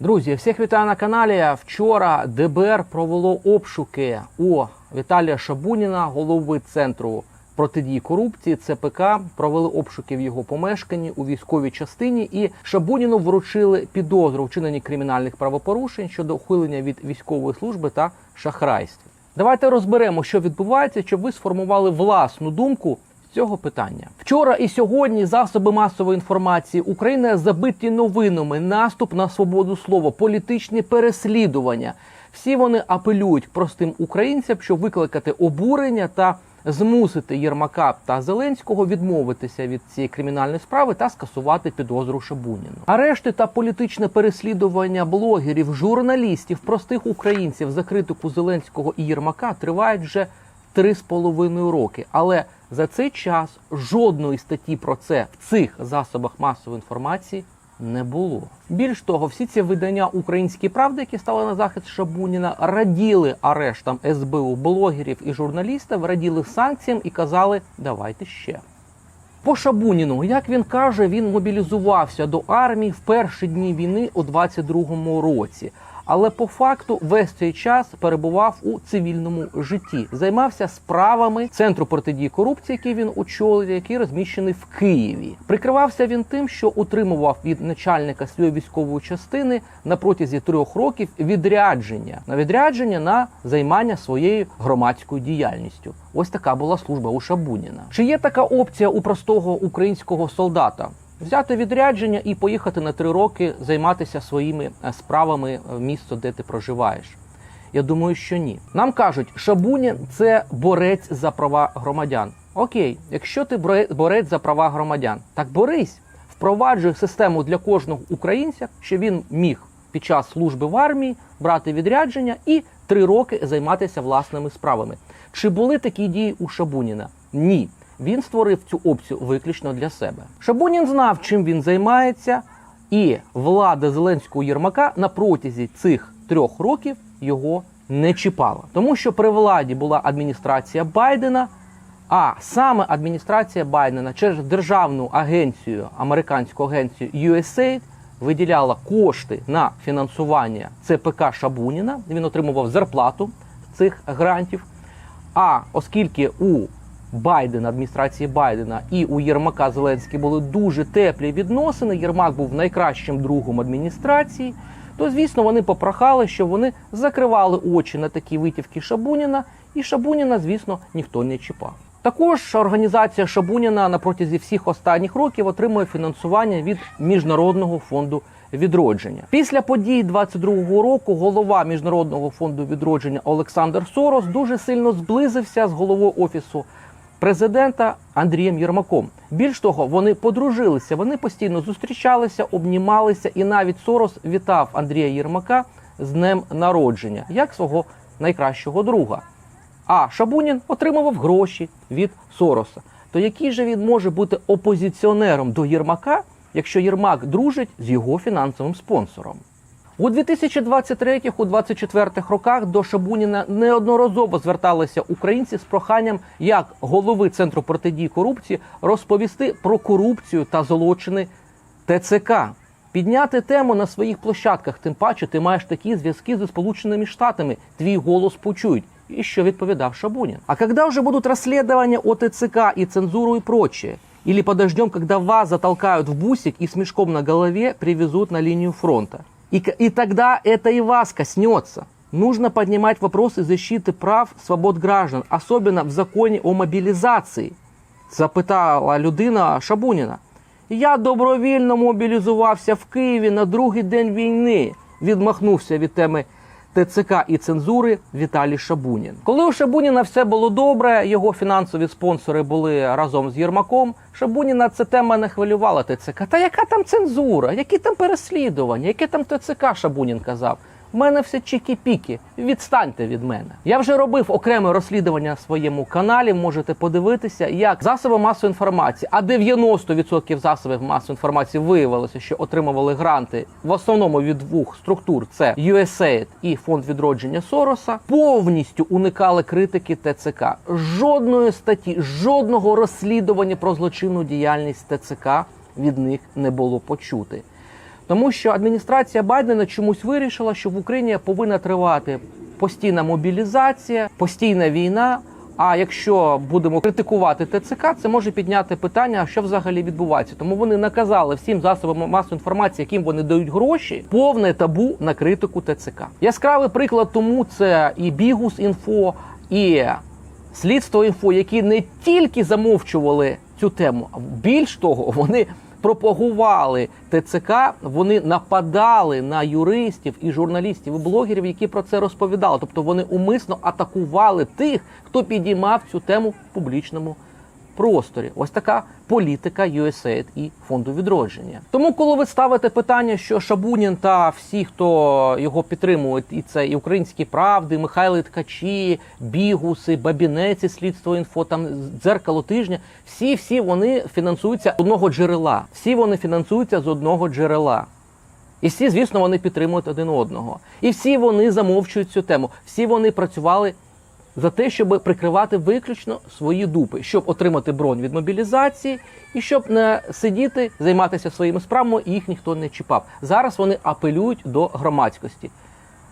Друзі, всіх вітаю на каналі. Вчора ДБР провело обшуки у Віталія Шабуніна, голови центру протидії корупції ЦПК. Провели обшуки в його помешканні у військовій частині, і Шабуніну вручили підозру у вчиненні кримінальних правопорушень щодо ухилення від військової служби та шахрайств. Давайте розберемо, що відбувається, щоб ви сформували власну думку цього питання. Вчора і сьогодні засоби масової інформації України забиті новинами, наступ на свободу слова, політичні переслідування. Всі вони апелюють простим українцям, щоб викликати обурення та змусити Єрмака та Зеленського відмовитися від цієї кримінальної справи та скасувати підозру Шабуніну. Арешти та політичне переслідування блогерів, журналістів, простих українців за критику Зеленського і Єрмака тривають вже три з половиною роки. Але за цей час жодної статті про це в цих засобах масової інформації не було. Більш того, всі ці видання української правди, які стали на захист Шабуніна, раділи арештам СБУ блогерів і журналістів, раділи санкціям і казали, давайте ще. По Шабуніну, як він каже, він мобілізувався до армії в перші дні війни у 22-му році. Але по факту весь цей час перебував у цивільному житті, займався справами центру протидії корупції, який він очолює, який розміщений в Києві. Прикривався він тим, що утримував від начальника своєї військової частини на протязі трьох років відрядження на відрядження на займання своєю громадською діяльністю. Ось така була служба у Шабуніна. Чи є така опція у простого українського солдата? Взяти відрядження і поїхати на три роки займатися своїми е, справами в місто, де ти проживаєш. Я думаю, що ні. Нам кажуть, Шабунін це борець за права громадян. Окей, якщо ти боре- борець за права громадян, так борись, впроваджуй систему для кожного українця, що він міг під час служби в армії брати відрядження і три роки займатися власними справами. Чи були такі дії у Шабуніна? Ні. Він створив цю опцію виключно для себе. Шабунін знав, чим він займається, і влада Зеленського Єрмака на протязі цих трьох років його не чіпала, тому що при владі була адміністрація Байдена. А саме адміністрація Байдена через державну агенцію, американську агенцію USAID виділяла кошти на фінансування ЦПК Шабуніна. Він отримував зарплату цих грантів. А оскільки у Байдена, адміністрації Байдена і у Єрмака Зеленський були дуже теплі відносини. Єрмак був найкращим другом адміністрації. То, звісно, вони попрохали, щоб вони закривали очі на такі витівки Шабуніна, і Шабуніна, звісно, ніхто не чіпав. Також організація Шабуніна на протязі всіх останніх років отримує фінансування від Міжнародного фонду відродження. Після подій 22-го року голова Міжнародного фонду відродження Олександр Сорос дуже сильно зблизився з головою офісу президента Андрієм Єрмаком. Більш того, вони подружилися, вони постійно зустрічалися, обнімалися, і навіть Сорос вітав Андрія Єрмака з днем народження як свого найкращого друга. А Шабунін отримував гроші від Сороса. То який же він може бути опозиціонером до Єрмака, якщо Єрмак дружить з його фінансовим спонсором? У 2023-2024 роках до Шабуніна неодноразово зверталися українці з проханням як голови центру протидії корупції розповісти про корупцію та злочини ТЦК. Підняти тему на своїх площадках, тим паче ти маєш такі зв'язки зі Сполученими Штатами, твій голос почують. І що відповідав Шабунін? А когда уже будут расследования о ТЦК и цензуру и прочее? Или подождем, когда вас затолкают в бусик и с мешком на голове привезут на линию фронта? И, к- и тогда это и вас коснется. Нужно поднимать вопросы защиты прав, свобод граждан, особенно в законе о мобилизации, запитала людина Шабуніна. Я добровільно мобілізувався в Києві на другий день війни. Відмахнувся від теми ТЦК і цензури Віталій Шабунін. Коли у Шабуніна все було добре, його фінансові спонсори були разом з Єрмаком. Шабуніна ця тема не хвилювала ТЦК. Та яка там цензура? Які там переслідування? Яке там ТЦК Шабунін казав? У мене все чікі-піки. Відстаньте від мене. Я вже робив окреме розслідування на своєму каналі. Можете подивитися, як засоби масової інформації, а 90% засобів масової інформації виявилося, що отримували гранти в основному від двох структур: це USAID і фонд відродження Сороса, повністю уникали критики ТЦК. Жодної статті, жодного розслідування про злочинну діяльність ТЦК від них не було почути. Тому що адміністрація Байдена чомусь вирішила, що в Україні повинна тривати постійна мобілізація, постійна війна. А якщо будемо критикувати ТЦК, це може підняти питання, що взагалі відбувається. Тому вони наказали всім засобам масової інформації, яким вони дають гроші, повне табу на критику ТЦК. Яскравий приклад тому це і Бігус інфо, і слідство інфо, які не тільки замовчували цю тему, а більш того, вони пропагували ТЦК, вони нападали на юристів і журналістів і блогерів, які про це розповідали. Тобто вони умисно атакували тих, хто підіймав цю тему в публічному просторі. Ось така політика USAID і фонду відродження. Тому, коли ви ставите питання, що Шабунін та всі, хто його підтримують, і це і українські правди, Михайло Ткачі, Бігуси, Бабінеці, слідство інфо, там дзеркало тижня, всі всі вони фінансуються з одного джерела. Всі вони фінансуються з одного джерела. І всі, звісно, вони підтримують один одного. І всі вони замовчують цю тему. Всі вони працювали за те, щоб прикривати виключно свої дупи, щоб отримати бронь від мобілізації і щоб не сидіти, займатися своїми справами, і їх ніхто не чіпав. Зараз вони апелюють до громадськості,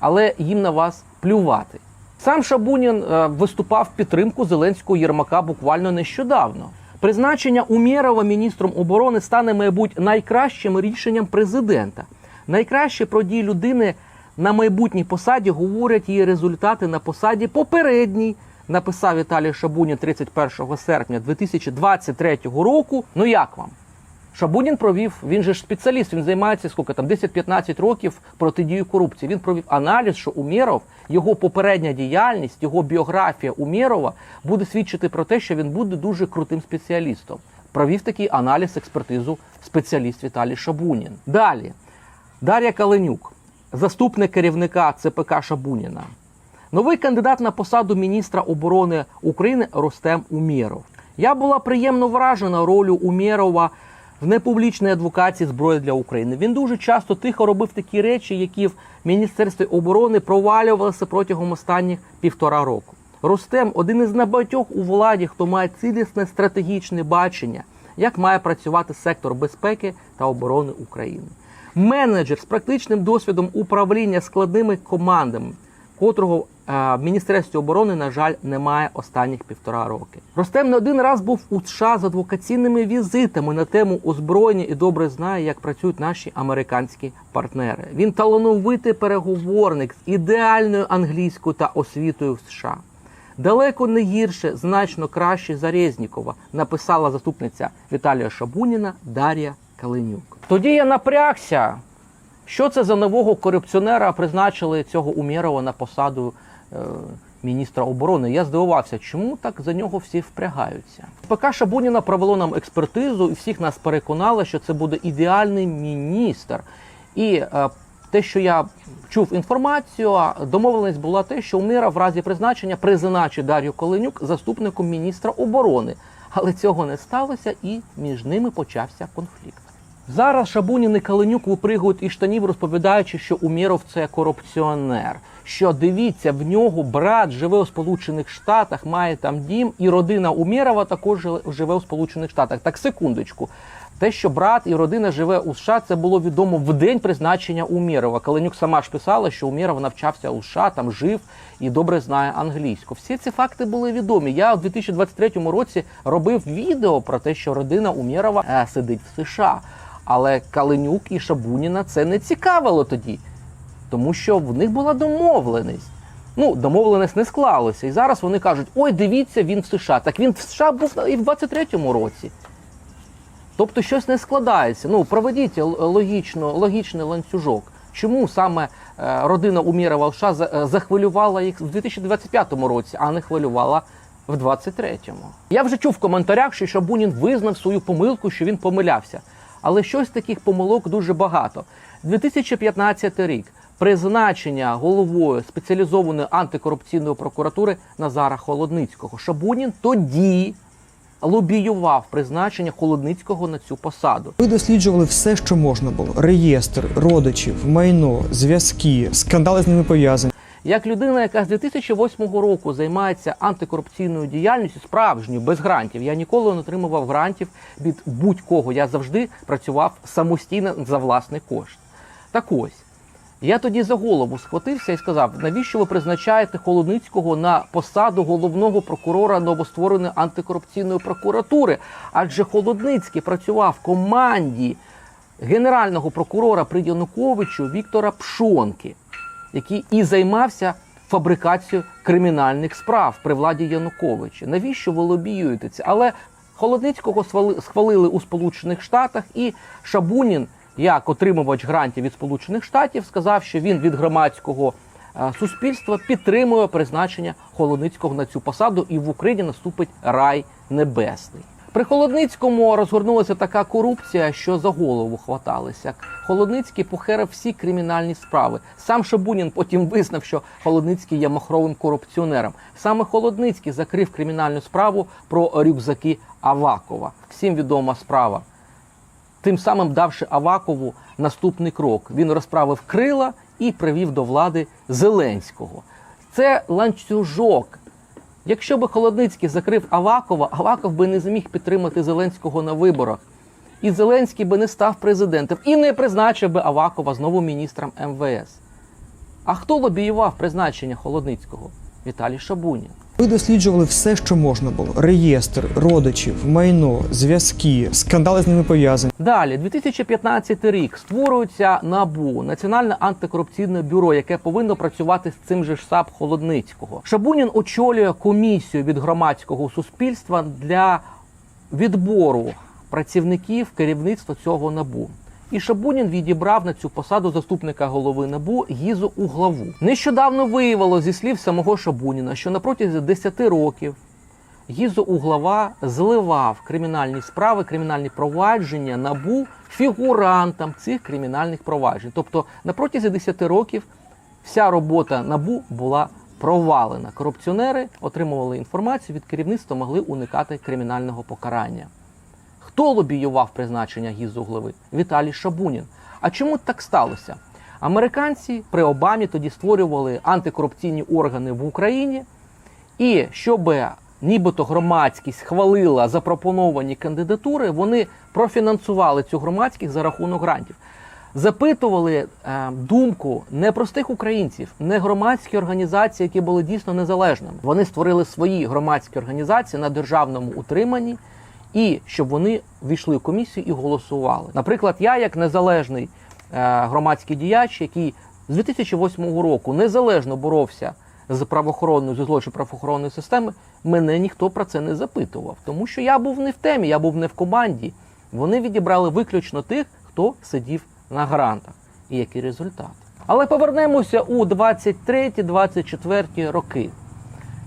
але їм на вас плювати. Сам Шабунін е, виступав в підтримку Зеленського Єрмака буквально нещодавно. Призначення Умєрова міністром оборони стане, мабуть, найкращим рішенням президента. Найкраще про дії людини на майбутній посаді говорять її результати на посаді попередній. Написав Віталій Шабунін 31 серпня 2023 року. Ну як вам? Шабунін провів, він же ж спеціаліст, він займається скільки там 10-15 років протидією корупції. Він провів аналіз, що Умєров, його попередня діяльність, його біографія Умєрова буде свідчити про те, що він буде дуже крутим спеціалістом. Провів такий аналіз, експертизу спеціаліст Віталій Шабунін. Далі Дар'я Каленюк, заступник керівника ЦПК Шабуніна. Новий кандидат на посаду міністра оборони України Ростем Умєров. Я була приємно вражена ролью Умєрова в непублічній адвокації зброї для України. Він дуже часто тихо робив такі речі, які в Міністерстві оборони провалювалися протягом останніх півтора року. Ростем один із небагатьох у владі, хто має цілісне стратегічне бачення, як має працювати сектор безпеки та оборони України. Менеджер з практичним досвідом управління складними командами, котрого е, в Міністерстві оборони, на жаль, немає останніх півтора роки. Ростем не один раз був у США з адвокаційними візитами на тему озброєння і добре знає, як працюють наші американські партнери. Він талановитий переговорник з ідеальною англійською та освітою в США. Далеко не гірше, значно краще за Резнікова, написала заступниця Віталія Шабуніна Дар'я Каленюк. Тоді я напрягся. Що це за нового корупціонера призначили цього Умєрова на посаду е, міністра оборони? Я здивувався, чому так за нього всі впрягаються. ПК Шабуніна провело нам експертизу і всіх нас переконало, що це буде ідеальний міністр. І е, те, що я чув інформацію, домовленість була те, що Умєров в разі призначення призначить Дар'ю Коленюк заступником міністра оборони. Але цього не сталося, і між ними почався конфлікт. Зараз Шабунін і Каленюк випригують із штанів, розповідаючи, що Умєров це корупціонер. Що дивіться, в нього брат живе у Сполучених Штатах, має там дім, і родина Умєрова також живе у Сполучених Штатах. Так, секундочку. Те, що брат і родина живе у США, це було відомо в день призначення Умєрова. Каленюк сама ж писала, що Умєров навчався у США, там жив і добре знає англійську. Всі ці факти були відомі. Я у 2023 році робив відео про те, що родина Умєрова е, сидить в США. Але Каленюк і Шабуніна це не цікавило тоді, тому що в них була домовленість. Ну, домовленість не склалося. І зараз вони кажуть: ой, дивіться, він в США. Так він в США був і в 23-му році. Тобто щось не складається. Ну, проведіть логічно, логічний ланцюжок. Чому саме е, родина Умірова США е, захвилювала їх в 2025 році, а не хвилювала в 23-му? Я вже чув в коментарях, що Шабунін визнав свою помилку, що він помилявся. Але щось таких помилок дуже багато. 2015 рік призначення головою спеціалізованої антикорупційної прокуратури Назара Холодницького. Шабунін тоді лобіював призначення Холодницького на цю посаду. Ви досліджували все, що можна було: реєстр, родичів, майно, зв'язки, скандали з ними пов'язані. Як людина, яка з 2008 року займається антикорупційною діяльністю, справжньою, без грантів, я ніколи не отримував грантів від будь-кого. Я завжди працював самостійно за власний кошт. Так ось. Я тоді за голову схватився і сказав, навіщо ви призначаєте Холодницького на посаду головного прокурора новоствореної антикорупційної прокуратури? Адже Холодницький працював в команді генерального прокурора при Януковичу Віктора Пшонки, який і займався фабрикацією кримінальних справ при владі Януковича. Навіщо ви лобіюєте це? Але Холодницького схвалили у Сполучених Штатах, і Шабунін, як отримувач грантів від Сполучених Штатів, сказав, що він від громадського е, суспільства підтримує призначення Холодницького на цю посаду, і в Україні наступить рай небесний. При Холодницькому розгорнулася така корупція, що за голову хваталися. Холодницький похерив всі кримінальні справи. Сам Шабунін потім визнав, що Холодницький є махровим корупціонером. Саме Холодницький закрив кримінальну справу про рюкзаки Авакова. Всім відома справа. Тим самим давши Авакову наступний крок. Він розправив крила і привів до влади Зеленського. Це ланцюжок. Якщо би Холодницький закрив Авакова, Аваков би не зміг підтримати Зеленського на виборах. І Зеленський би не став президентом і не призначив би Авакова знову міністром МВС. А хто лобіював призначення Холодницького? Віталій Шабунін. Ви досліджували все, що можна було: реєстр, родичів, майно, зв'язки, скандали з ними пов'язані. Далі, 2015 рік створюється НАБУ Національне антикорупційне бюро, яке повинно працювати з цим же ж САП Холодницького. Шабунін очолює комісію від громадського суспільства для відбору працівників керівництва цього набу. І Шабунін відібрав на цю посаду заступника голови набу Гізу Углаву. Нещодавно виявило зі слів самого Шабуніна, що на протязі 10 років Гізо Углава зливав кримінальні справи, кримінальні провадження набу фігурантам цих кримінальних проваджень. Тобто на протязі 10 років вся робота набу була провалена. Корупціонери отримували інформацію від керівництва, могли уникати кримінального покарання. Хто лобіював призначення Гізо Углави? Віталій Шабунін. А чому так сталося? Американці при Обамі тоді створювали антикорупційні органи в Україні, і щоб нібито громадськість хвалила запропоновані кандидатури, вони профінансували цю громадськість за рахунок грантів. Запитували е, думку не простих українців, не громадські організації, які були дійсно незалежними. Вони створили свої громадські організації на державному утриманні, і щоб вони війшли в комісію і голосували. Наприклад, я, як незалежний е, громадський діяч, який з 2008 року незалежно боровся з правоохоронною зі злочин правоохоронної системи, мене ніхто про це не запитував, тому що я був не в темі, я був не в команді. Вони відібрали виключно тих, хто сидів на грантах. І який результат. Але повернемося у 23-24 роки.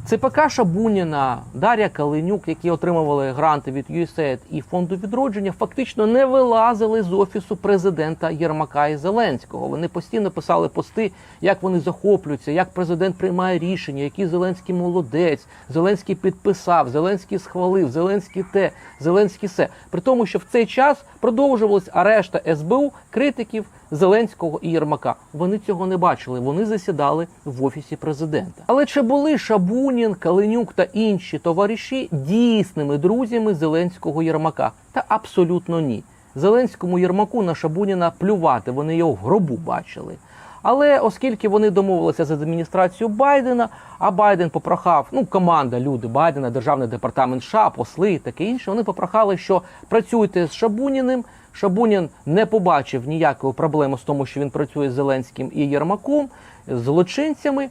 ЦПК Шабуніна, Дар'я Калинюк, які отримували гранти від USAID і фонду відродження, фактично не вилазили з офісу президента Єрмака і Зеленського. Вони постійно писали пости, як вони захоплюються, як президент приймає рішення, який Зеленський молодець, Зеленський підписав, Зеленський схвалив, Зеленський те, Зеленський се. При тому, що в цей час продовжувалась арешта СБУ критиків Зеленського і Єрмака. Вони цього не бачили. Вони засідали в офісі президента. Але чи були Шабунін, Калинюк та інші товариші дійсними друзями Зеленського Єрмака? Та абсолютно ні. Зеленському Єрмаку на Шабуніна плювати. Вони його в гробу бачили. Але оскільки вони домовилися з адміністрацією Байдена, а Байден попрохав, ну команда, люди Байдена, державний департамент США, посли і таке інше. Вони попрохали, що працюйте з Шабуніним. Шабунін не побачив ніякої проблеми з тому, що він працює з Зеленським і Єрмаком, з злочинцями.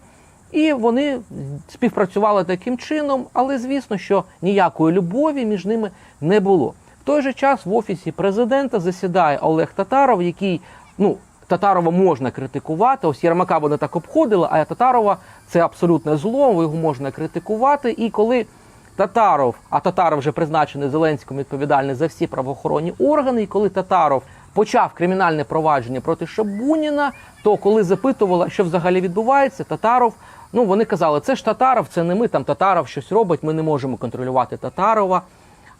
І вони співпрацювали таким чином, але звісно, що ніякої любові між ними не було. В той же час в офісі президента засідає Олег Татаров, який ну. Татарова можна критикувати. Ось Єрмака вони так обходили, а Татарова це абсолютне зло, його можна критикувати. І коли Татаров, а Татаров вже призначений Зеленським відповідальний за всі правоохоронні органи, і коли Татаров почав кримінальне провадження проти Шабуніна, то коли запитувала, що взагалі відбувається, Татаров, ну вони казали, це ж Татаров, це не ми там Татаров щось робить, ми не можемо контролювати Татарова.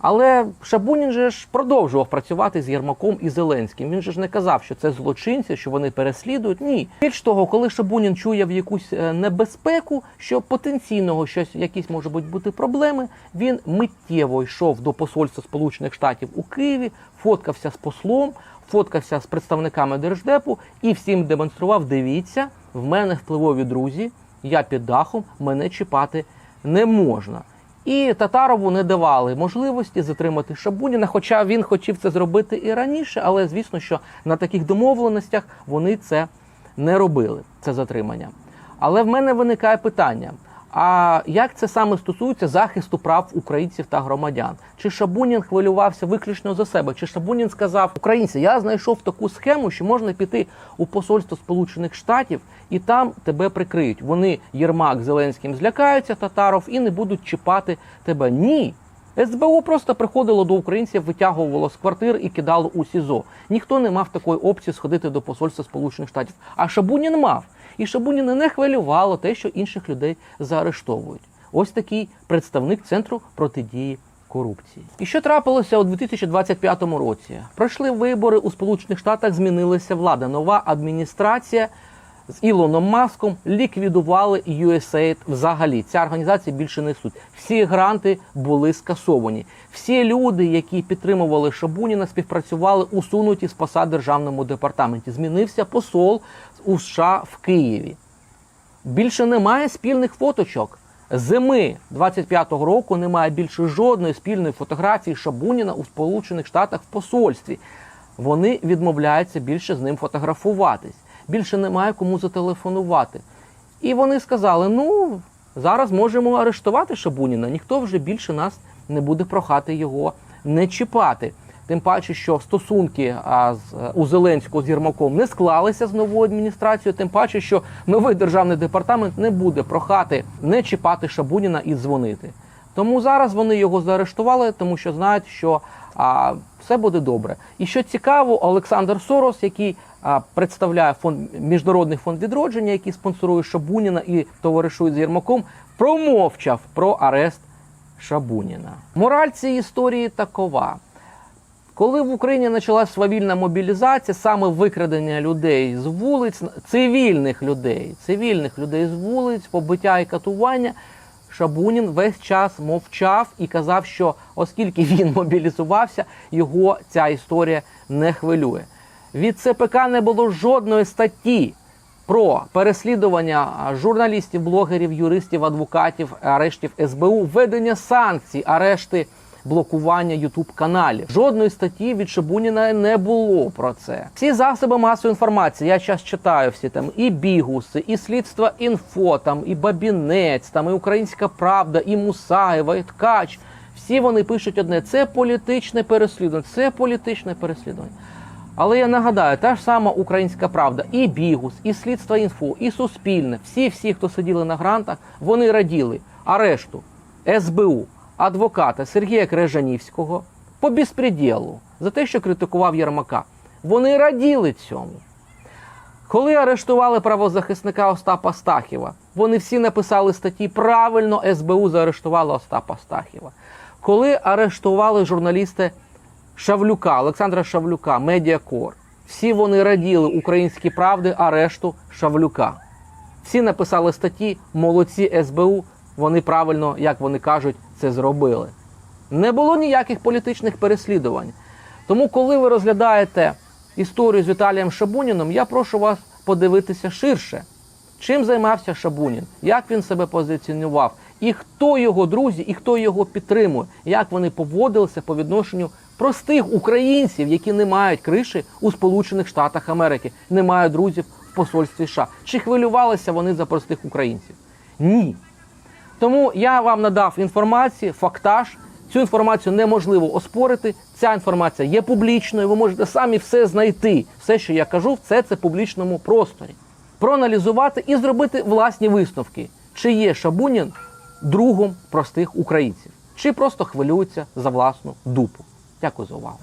Але Шабунін же ж продовжував працювати з Єрмаком і Зеленським. Він же ж не казав, що це злочинці, що вони переслідують. Ні. Більш того, коли Шабунін чує в якусь е, небезпеку, що потенційного щось, якісь можуть бути бути проблеми, він миттєво йшов до посольства Сполучених Штатів у Києві, фоткався з послом, фоткався з представниками держдепу і всім демонстрував: дивіться, в мене впливові друзі, я під дахом, мене чіпати не можна. І Татарову не давали можливості затримати Шабуніна, хоча він хотів це зробити і раніше, але звісно, що на таких домовленостях вони це не робили, це затримання. Але в мене виникає питання: а як це саме стосується захисту прав українців та громадян? Чи Шабунін хвилювався виключно за себе? Чи Шабунін сказав Українці, я знайшов таку схему, що можна піти у посольство Сполучених Штатів і там тебе прикриють. Вони Єрмак Зеленським злякаються татаров і не будуть чіпати тебе. Ні. СБУ просто приходило до українців, витягувало з квартир і кидало у СІЗО. Ніхто не мав такої опції сходити до посольства Сполучених Штатів. А Шабунін мав. І Шабуніна не хвилювало те, що інших людей заарештовують. Ось такий представник центру протидії корупції. І що трапилося у 2025 році? Пройшли вибори у Сполучених Штатах, змінилася влада. Нова адміністрація з Ілоном Маском ліквідували USAID взагалі. Ця організація більше не суть. Всі гранти були скасовані. Всі люди, які підтримували Шабуніна, співпрацювали усунуті з посад державному департаменті. Змінився посол у США в Києві. Більше немає спільних фоточок. Зими 25-го року немає більше жодної спільної фотографії Шабуніна у Сполучених Штатах в посольстві. Вони відмовляються більше з ним фотографуватись. Більше немає кому зателефонувати. І вони сказали: ну, зараз можемо арештувати Шабуніна, ніхто вже більше нас не буде прохати його не чіпати. Тим паче, що стосунки у Зеленського з Єрмаком не склалися з новою адміністрацією, тим паче, що новий державний департамент не буде прохати не чіпати Шабуніна і дзвонити. Тому зараз вони його заарештували, тому що знають, що а, все буде добре. І що цікаво, Олександр Сорос, який а, представляє фонд міжнародний фонд відродження, який спонсорує Шабуніна і товаришує з Єрмаком, промовчав про арест Шабуніна. Мораль цієї історії такова. Коли в Україні почалась свавільна мобілізація, саме викрадення людей з вулиць, цивільних людей, цивільних людей з вулиць, побиття і катування, Шабунін весь час мовчав і казав, що оскільки він мобілізувався, його ця історія не хвилює. Від ЦПК не було жодної статті про переслідування журналістів, блогерів, юристів, адвокатів, арештів СБУ, введення санкцій, арешти блокування Ютуб каналів. Жодної статті від Шабуніна не було про це. Всі засоби масової інформації. Я зараз читаю всі там і бігуси, і слідство інфо, там і Бабінець, там і Українська Правда, і Мусаєва, і Ткач. Всі вони пишуть одне: це політичне переслідування, це політичне переслідування. Але я нагадаю, та ж сама Українська Правда, і Бігус, і Слідство інфо, і Суспільне, всі, всі, хто сиділи на грантах, вони раділи арешту СБУ, адвоката Сергія Крижанівського по безпреділу за те, що критикував Єрмака. Вони раділи цьому. Коли арештували правозахисника Остапа Стахіва, вони всі написали статті правильно СБУ заарештувало Остапа Стахіва. Коли арештували журналісти Шавлюка, Олександра Шавлюка, Медіакор, всі вони раділи українській правди арешту Шавлюка. Всі написали статті, молодці СБУ, вони правильно, як вони кажуть, це зробили. Не було ніяких політичних переслідувань. Тому, коли ви розглядаєте історію з Віталієм Шабуніном, я прошу вас подивитися ширше. Чим займався Шабунін, як він себе позиціонував, і хто його друзі, і хто його підтримує, як вони поводилися по відношенню простих українців, які не мають криші у Сполучених Штатах Америки, не мають друзів в посольстві США. Чи хвилювалися вони за простих українців? Ні. Тому я вам надав інформацію, фактаж. Цю інформацію неможливо оспорити. Ця інформація є публічною. Ви можете самі все знайти. Все, що я кажу, все це в публічному просторі. Проаналізувати і зробити власні висновки, чи є Шабунін другом простих українців, чи просто хвилюється за власну дупу. Дякую за увагу.